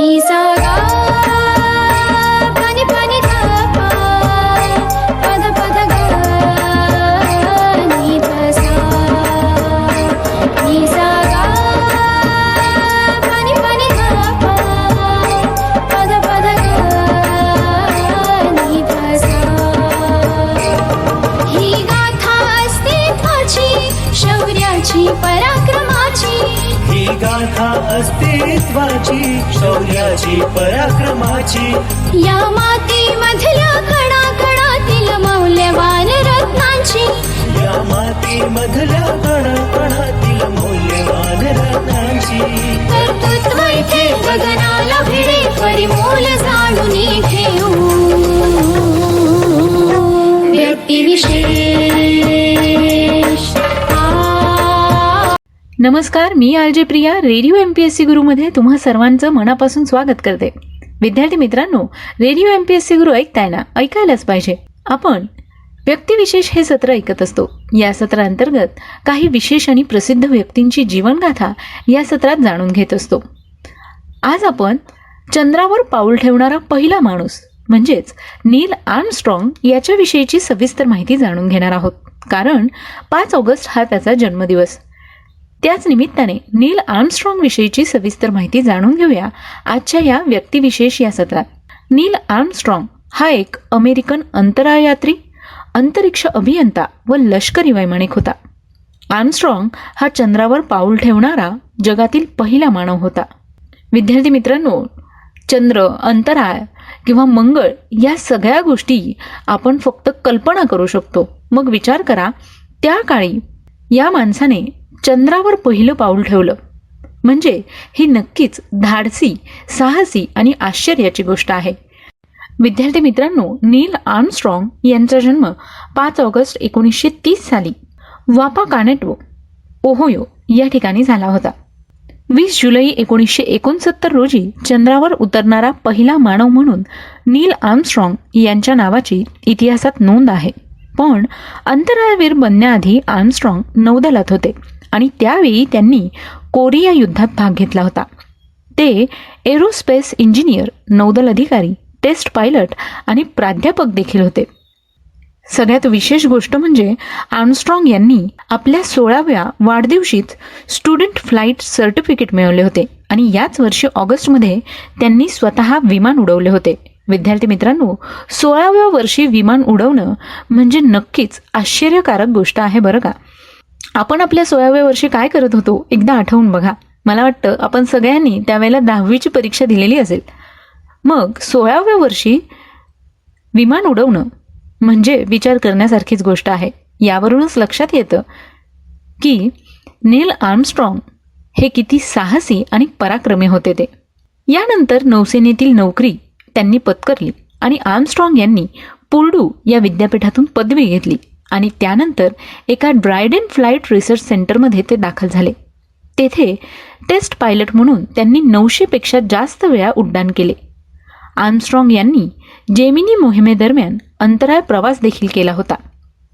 नि शौर्याची पराक्रमाची. या मातीमधल्या नमस्कार मी R J Priya radio M P S C गुरुमध्ये तुम्हा सर्वांचं मनापासून स्वागत करते. विद्यार्थी मित्रांनो radio M P S C Guru ऐकताय ना ऐकायलाच पाहिजे. आपण व्यक्तिविशेष हे सत्र ऐकत असतो. या सत्रांतर्गत काही विशेष आणि प्रसिद्ध व्यक्तींची जीवनगाथा या सत्रात जाणून घेत असतो. आज आपण चंद्रावर पाऊल ठेवणारा पहिला माणूस म्हणजेच नील आर्मस्ट्रॉंग याच्याविषयीची सविस्तर माहिती जाणून घेणार आहोत. कारण पाच ऑगस्ट हा त्याचा जन्मदिवस. त्याच निमित्ताने नील आर्मस्ट्रॉंग विषयीची सविस्तर माहिती जाणून घेऊया आजच्या या व्यक्तिविशेष या सत्रात. नील आर्मस्ट्रॉंग हा एक अमेरिकन अंतराळयात्री अंतरिक्ष अभियंता व लष्करी वैमानिक होता. आर्मस्ट्रॉंग हा चंद्रावर पाऊल ठेवणारा जगातील पहिला मानव होता. विद्यार्थी मित्रांनो चंद्र अंतराळ किंवा मंगळ या सगळ्या गोष्टी आपण फक्त कल्पना करू शकतो. मग विचार करा त्या काळी या माणसाने चंद्रावर पहिलं पाऊल ठेवलं. म्हणजे ही नक्कीच धाडसी साहसी आणि आश्चर्याची गोष्ट आहे. विद्यार्थी मित्रांनो नील आर्मस्ट्रॉंग यांचा जन्म पाच ऑगस्ट एकोणीसशे तीस साली वापा कानेटो ओहोयो या ठिकाणी झाला होता. वीस जुलै एकोणीसशे एकोणसत्तर रोजी चंद्रावर उतरणारा पहिला मानव म्हणून नील आर्मस्ट्रॉंग यांच्या नावाची इतिहासात नोंद आहे. पण अंतराळवीर बनण्याआधी आर्मस्ट्रॉंग नौदलात होते. आणि त्यावेळी त्यांनी कोरिया युद्धात भाग घेतला होता. ते एरोस्पेस इंजिनियर नौदल अधिकारी टेस्ट पायलट आणि प्राध्यापक देखील होते. सगळ्यात विशेष गोष्ट म्हणजे आर्मस्ट्रॉंग यांनी आपल्या सोळाव्या वाढदिवशीच स्टुडंट फ्लाईट सर्टिफिकेट मिळवले होते आणि याच वर्षी ऑगस्टमध्ये त्यांनी स्वतः विमान उडवले होते. विद्यार्थी मित्रांनो सोळाव्या वर्षी विमान उडवणं म्हणजे नक्कीच आश्चर्यकारक गोष्ट आहे बरं का? आपण आपल्या सोळाव्या वर्षी काय करत होतो? एकदा आठवून बघा. मला वाटतं आपण सगळ्यांनी त्यावेळेला दहावीची परीक्षा दिलेली असेल. मग सोळाव्या वर्षी विमान उडवणं म्हणजे विचार करण्यासारखीच गोष्ट आहे. यावरूनच लक्षात येतं की नील आर्मस्ट्रॉंग हे किती साहसी आणि पराक्रमी होते ते. यानंतर नौसेनेतील नोकरी त्यांनी पत्करली आणि आर्मस्ट्रॉंग यांनी पुर्डू या विद्यापीठातून पदवी घेतली. आणि त्यानंतर एका ड्रायडन फ्लाईट रिसर्च सेंटरमध्ये ते दाखल झाले. तेथे टेस्ट पायलट म्हणून त्यांनी नऊशेपेक्षा जास्त वेळा उड्डाण केले. आर्मस्ट्रॉंग यांनी जेमिनी मोहिमेदरम्यान अंतराळ प्रवास देखील केला होता.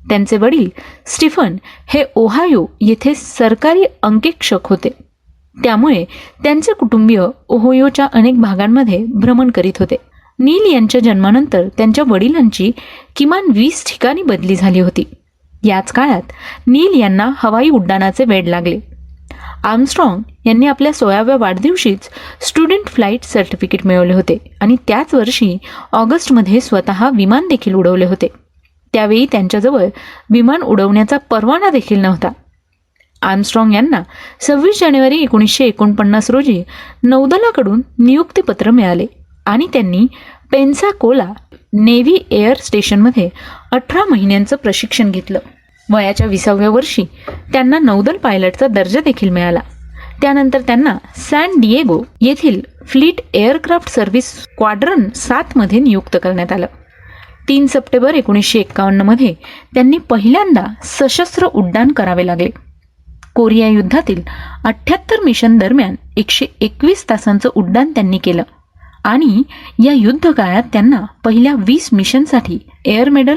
त्यांचे वडील स्टीफन हे ओहायो येथे सरकारी अंकेक्षक होते. त्यामुळे त्यांचे कुटुंबीय ओहोयोच्या अनेक भागांमध्ये भ्रमण करीत होते. नील यांच्या जन्मानंतर त्यांच्या वडिलांची किमान वीस ठिकाणी बदली झाली होती. याच काळात नील यांना हवाई उड्डाणाचे वेड लागले. आर्मस्ट्रॉंग यांनी आपल्या सोळाव्या वाढदिवशीच स्टुडंट फ्लाईट सर्टिफिकेट मिळवले होते आणि त्याच वर्षी ऑगस्टमध्ये स्वतः विमान देखील उडवले होते. त्यावेळी त्यांच्याजवळ विमान उडवण्याचा परवाना देखील नव्हता. आर्मस्ट्रॉंग यांना सव्वीस जानेवारी एकोणीसशे एकोणपन्नास रोजी नौदलाकडून नियुक्तीपत्र मिळाले. आणि त्यांनी पेन्साकोला नेव्ही एअर स्टेशनमध्ये अठरा महिन्यांचं प्रशिक्षण घेतलं. वयाच्या विसाव्या वर्षी त्यांना नौदल पायलटचा दर्जा देखील मिळाला. त्यानंतर त्यांना सॅन डिएगो येथील फ्लीट एअरक्राफ्ट सर्व्हिस स्क्वाड्रन सातमध्ये नियुक्त करण्यात आलं. तीन सप्टेंबर एकोणीसशे एक्कावन्नमध्ये त्यांनी पहिल्यांदा सशस्त्र उड्डाण करावे लागले. कोरिया युद्धातील अठ्ठ्याहत्तर मिशन दरम्यान एकशे एकवीस तासांचं उड्डाण त्यांनी केलं. आणि या युद्ध काळात त्यांना पहिल्या वीस मिशनसाठी एअर मेडल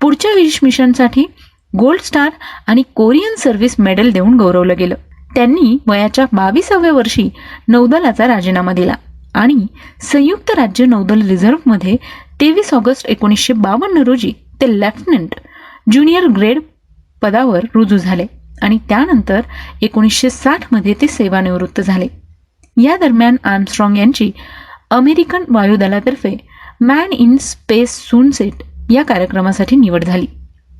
पुढच्या वीस मिशनसाठी गोल्ड स्टार आणि कोरियन सर्व्हिस मेडल देऊन गौरवलं गेलं. त्यांनी वयाच्या बावीसाव्या वर्षी नौदलाचा राजीनामा दिला आणि संयुक्त राज्य नौदल रिझर्व्हमध्ये तेवीस ऑगस्ट एकोणीसशे बावन्न रोजी ते लेफ्टनंट ज्युनियर ग्रेड पदावर रुजू झाले आणि त्यानंतर एकोणीसशे साठमध्ये ते सेवानिवृत्त झाले. या दरम्यान आर्मस्ट्रॉंग यांची अमेरिकन वायुदलातर्फे मॅन इन स्पेस सूनसेट या कार्यक्रमासाठी निवड झाली.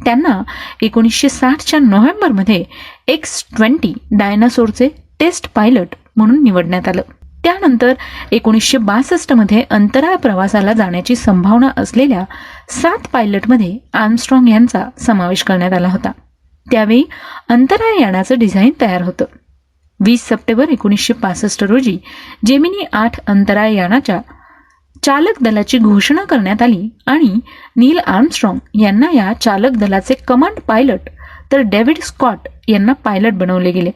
त्यांना एकोणीसशे साठच्या नोव्हेंबरमध्ये एक्स ट्वेंटी डायनासोरचे टेस्ट पायलट म्हणून निवडण्यात आलं. त्यानंतर एकोणीसशे बासष्टमध्ये अंतराळ प्रवासाला जाण्याची संभावना असलेल्या सात पायलटमध्ये आर्मस्ट्रॉंग यांचा समावेश करण्यात आला होता. त्यावेळी अंतराळ यानाचं डिझाईन तयार होतं. वीस सप्टेंबर एकोणीसशे पासष्ट रोजी जेमिनी आठ अंतराळयानाच्या चालक दलाची घोषणा करण्यात आली आणि नील आर्मस्ट्रॉंग यांना या चालक दलाचे कमांड पायलट तर डेव्हिड स्कॉट यांना पायलट बनवले गेले.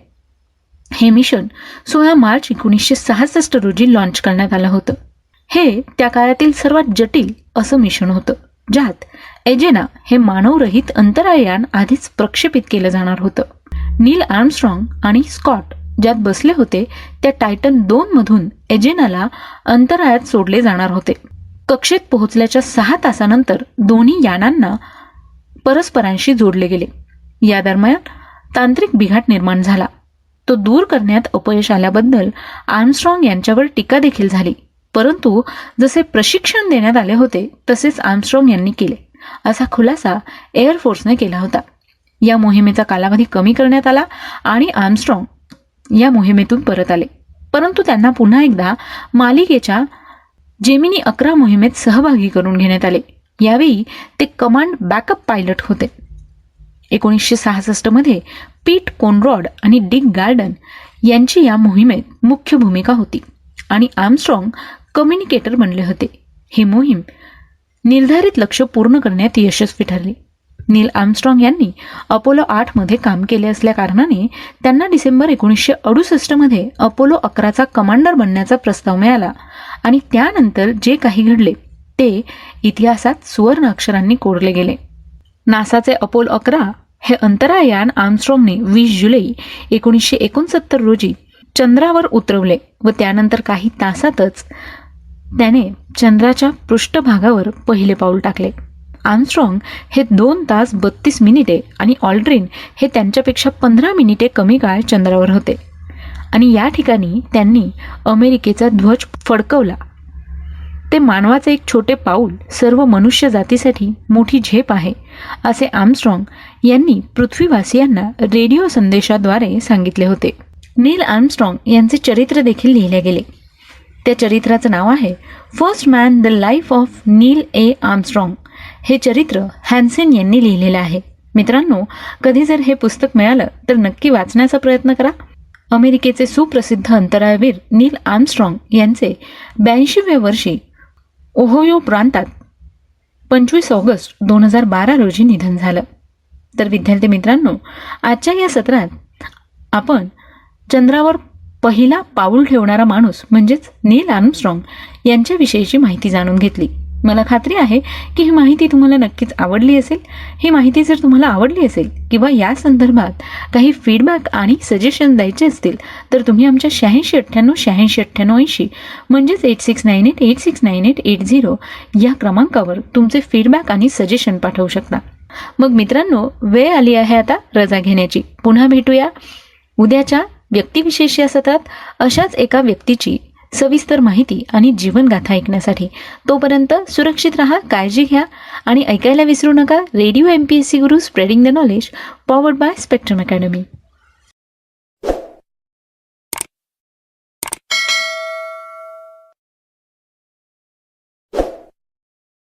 हे मिशन सोळा मार्च एकोणीसशे सहासष्ट रोजी लॉन्च करण्यात आलं होतं. हे त्या काळातील सर्वात जटिल असं मिशन होतं ज्यात एजेना हे मानवरहित अंतराळयान आधीच प्रक्षेपित केलं जाणार होतं. नील आर्मस्ट्रॉंग आणि स्कॉट ज्यात बसले होते त्या टायटन दोन मधून एजेनाला अंतराळात सोडले जाणार होते. कक्षेत पोहोचल्याच्या सहा तासानंतर दोन्ही यानांना परस्परांशी जोडले गेले. या दरम्यान तांत्रिक बिघाट निर्माण झाला. तो दूर करण्यात अपयश आल्याबद्दल आर्मस्ट्रॉंग यांच्यावर टीका देखील झाली. परंतु जसे प्रशिक्षण देण्यात आले होते तसेच आर्मस्ट्रॉंग यांनी केले. असा खुलासा एअरफोर्सने केला होता. या मोहिमेचा कालावधी कमी करण्यात आला आणि आर्मस्ट्रॉंग या मोहिमेतून परत आले. परंतु त्यांना पुन्हा एकदा मालिकेच्या जेमिनी अकरा मोहिमेत सहभागी करून घेण्यात आले. यावेळी ते कमांड बॅकअप पायलट होते. एकोणीसशे सहासष्टमध्ये पीट कोनरॉड आणि डिक गार्डन यांची या मोहिमेत मुख्य भूमिका होती आणि आर्मस्ट्रॉंग कम्युनिकेटर बनले होते. ही मोहीम निर्धारित लक्ष पूर्ण करण्यात यशस्वी ठरली. नील आर्मस्ट्रॉंग यांनी अपोलो आठमध्ये काम केले असल्या कारणाने त्यांना डिसेंबर एकोणीसशे अडुसष्टमध्ये अपोलो अकराचा कमांडर बनण्याचा प्रस्ताव मिळाला. आणि त्यानंतर जे काही घडले ते इतिहासात सुवर्ण अक्षरांनी कोरले गेले. नासाचे अपोलो अकरा हे अंतरायान आर्मस्ट्रॉंगने वीस जुलै एकोणीसशे एकोणसत्तर रोजी चंद्रावर उतरवले व त्यानंतर काही तासातच त्याने चंद्राच्या पृष्ठभागावर पहिले पाऊल टाकले. आर्मस्ट्रॉंग हे दोन तास बत्तीस मिनिटे आणि ऑल्ड्रिन हे त्यांच्यापेक्षा पंधरा मिनिटे कमी काळ चंद्रावर होते. आणि या ठिकाणी त्यांनी अमेरिकेचा ध्वज फडकवला. ते मानवाचे एक छोटे पाऊल सर्व मनुष्य जातीसाठी मोठी झेप आहे असे आर्मस्ट्रॉंग यांनी पृथ्वीवासियांना रेडिओ संदेशाद्वारे सांगितले होते. नील आर्मस्ट्रॉंग यांचे चरित्र देखील लिहिले गेले. त्या चरित्राचं नाव आहे first man the life of Neil A Armstrong. हे चरित्र हॅन्सेन यांनी लिहिलेलं आहे. मित्रांनो कधी जर हे पुस्तक मिळालं तर नक्की वाचण्याचा प्रयत्न करा. अमेरिकेचे सुप्रसिद्ध अंतराळवीर नील आर्मस्ट्रॉंग यांचे ब्याऐंशीव्या वर्षी ओहोयो प्रांतात पंचवीस ऑगस्ट दोन हजार बारा रोजी निधन झालं. तर विद्यार्थी मित्रांनो आजच्या या सत्रात आपण चंद्रावर पहिला पाऊल ठेवणारा माणूस म्हणजेच नील आर्मस्ट्रॉंग यांच्याविषयीची माहिती जाणून घेतली. मला खात्री आहे की ही माहिती तुम्हाला नक्कीच आवडली असेल. ही माहिती जर तुम्हाला आवडली असेल किंवा या संदर्भात काही फीडबॅक आणि सजेशन द्यायचे असतील तर तुम्ही आमच्या शहाऐंशी अठ्ठ्याण्णव शहाऐंशी अठ्ठ्याण्णव ऐंशी म्हणजेच eight six nine eight eight six nine eight eight zero या क्रमांकावर तुमचे फीडबॅक आणि सजेशन पाठवू शकता. मग मित्रांनो वेळ आली आहे आता रजा घेण्याची. पुन्हा भेटूया. उद्याच्या व्यक्तिविशेष या सत्रात. अशाच एका व्यक्तीची सविस्तर माहिती आणि जीवनगाथा ऐकण्यासाठी तोपर्यंत सुरक्षित रहा काळजी घ्या आणि ऐकायला विसरू नका. Radio M P S C Guru spreading the knowledge powered by Spectrum Academy